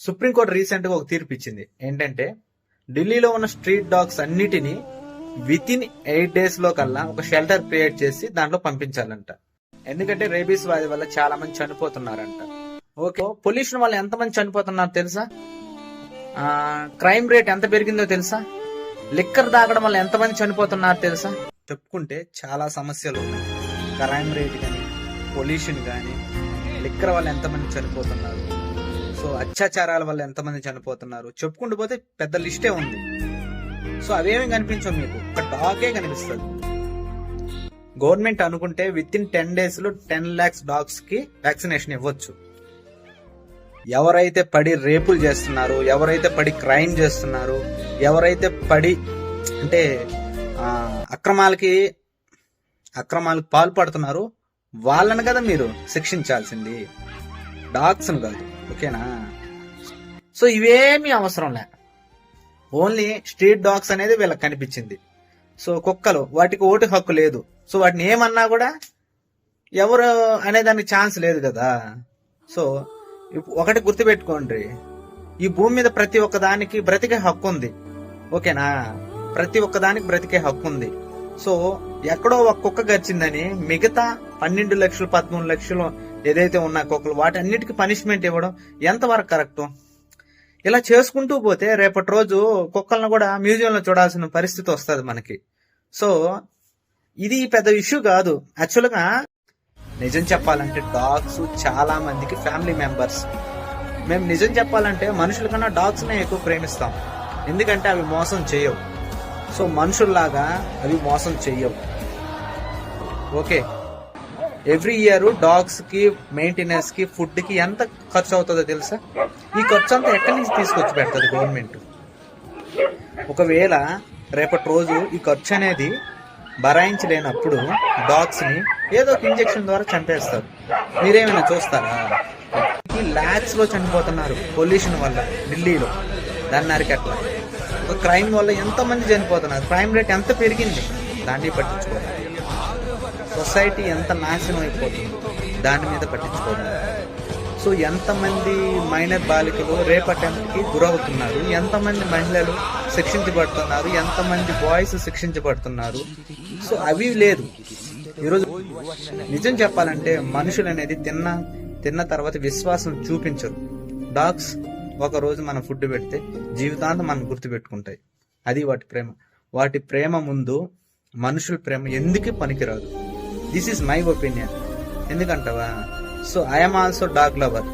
Supreme court రీసెంట్గా ఒక తీర్పు ఇచ్చింది ఏంటంటే ఢిల్లీలో ఉన్న స్ట్రీట్ డాగ్స్ అన్నిటిని విత్ ఇన్ ఎయిట్ డేస్లో కల్లా ఒక షెల్టర్ క్రియేట్ చేసి దాంట్లో పంపించాలంట. ఎందుకంటే రేబీస్ వ్యాధి వల్ల చాలా మంది చనిపోతున్నారంట. ఓకే. పొల్యూషన్ వల్ల ఎంత మంది చనిపోతున్నారు తెలుసా? క్రైమ్ రేట్ ఎంత పెరిగిందో తెలుసా? లిక్కర్ తాగడం వల్ల ఎంత మంది చనిపోతున్నారు తెలుసా? చెప్పుకుంటే చాలా సమస్యలు ఉన్నాయి. క్రైమ్ రేట్ కానీ పొల్యూషన్ కానీ లిక్కర్ వల్ల ఎంతమంది చనిపోతున్నారు? సో అత్యాచారాల వల్ల ఎంతమంది చనిపోతున్నారు? చెప్పుకుంటూ పోతే పెద్ద లిస్టే ఉంది. సో అవేమి కనిపించవు మీకు. ఒక డాగే కనిపిస్తుంది. గవర్నమెంట్ అనుకుంటే విత్ ఇన్ టెన్ డేస్లో టెన్ లాక్స్ డాగ్స్కి వ్యాక్సినేషన్ ఇవ్వచ్చు. ఎవరైతే పడి రేపులు చేస్తున్నారు ఎవరైతే పడి క్రైమ్ చేస్తున్నారు ఎవరైతే పడి అంటే అక్రమాలకి అక్రమాలకు పాల్పడుతున్నారు వాళ్ళని కదా మీరు శిక్షించాల్సింది. డాగ్స్ కాదు. ఓకేనా? సో ఇవేమీ అవసరం లే. ఓన్లీ స్ట్రీట్ డాగ్స్ అనేది వీళ్ళకి కనిపించింది. సో కుక్కలు వాటికి ఓటు హక్కు లేదు. సో వాటిని ఏమన్నా కూడా ఎవరు అనే దానికి ఛాన్స్ లేదు కదా. సో ఒకటి గుర్తుపెట్టుకోండి. ఈ భూమి మీద ప్రతి ఒక్క దానికి బ్రతికే హక్కు ఉంది. ఓకేనా? ప్రతి ఒక్క దానికి బ్రతికే హక్కు ఉంది. సో ఎక్కడో ఒక కుక్క గచ్చిందని మిగతా పన్నెండు లక్షలు పదమూడు లక్షలు ఏదైతే ఉన్న కుక్కలు వాటన్నిటికి పనిష్మెంట్ ఇవ్వడం ఎంతవరకు కరెక్ట్ ఇలా చేసుకుంటూ పోతే రేపటి రోజు కుక్కలను కూడా మ్యూజియంలో చూడాల్సిన పరిస్థితి వస్తుంది మనకి. సో ఇది పెద్ద ఇష్యూ కాదు. యాక్చువల్గా నిజం చెప్పాలంటే డాగ్స్ చాలా మందికి ఫ్యామిలీ మెంబర్స్ మేము నిజం చెప్పాలంటే మనుషుల కన్నా డాగ్స్నే ఎక్కువ ప్రేమిస్తాం. ఎందుకంటే అవి మోసం చేయవు. సో మనుషుల్లాగా అవి మోసం చెయ్యవు ఓకే ఎవ్రీ ఇయర్ డాగ్స్కి మెయింటెనెన్స్కి ఫుడ్కి ఎంత ఖర్చు అవుతుందో తెలుసా? ఈ ఖర్చు అంతా ఎక్కడి నుంచి తీసుకొచ్చి పెడుతుంది గవర్నమెంట్ ఒకవేళ రేపటి రోజు ఈ ఖర్చు అనేది భరాయించలేనప్పుడు డాగ్స్ని ఏదో ఒక ఇంజెక్షన్ ద్వారా చంపేస్తారు. మీరేమైనా చూస్తారా? ల్యాక్స్లో చనిపోతున్నారు పొల్యూషన్ వల్ల ఢిల్లీలో దాన్ని అరికట్ల ఒక క్రైమ్ వల్ల ఎంతమంది చనిపోతున్నారు? క్రైమ్ రేట్ ఎంత పెరిగింది? దాన్ని పట్టించుకోవాలి. సొసైటీ ఎంత నాశనం అయిపోతుంది? దాని మీద పట్టించుకోవడం సో ఎంతమంది మైనర్ బాలికలు రేప్ అటెంప్ట్కి గురవుతున్నారు? ఎంతమంది మహిళలు శిక్షించబడుతున్నారు? ఎంతమంది బాయ్స్ శిక్షించబడుతున్నారు? సో అవి లేదు. ఈరోజు నిజం చెప్పాలంటే మనుషులు అనేది తిన్న తిన్న తర్వాత విశ్వాసం చూపించరు. డాగ్స్ ఒక రోజు మనం ఫుడ్ పెడితే జీవితాంతం మనం గుర్తుపెట్టుకుంటాయి. అది వాటి ప్రేమ. వాటి ప్రేమ ముందు మనుషుల ప్రేమ ఎందుకు పనికిరాదు? This is my opinion ఎందుకంటవా? So I'm also dog lover